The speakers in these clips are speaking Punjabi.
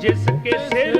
ਜਿਸ ਕੇ ਸਿਰ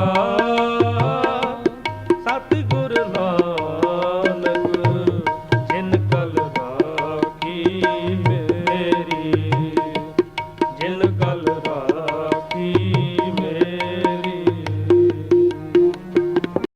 God.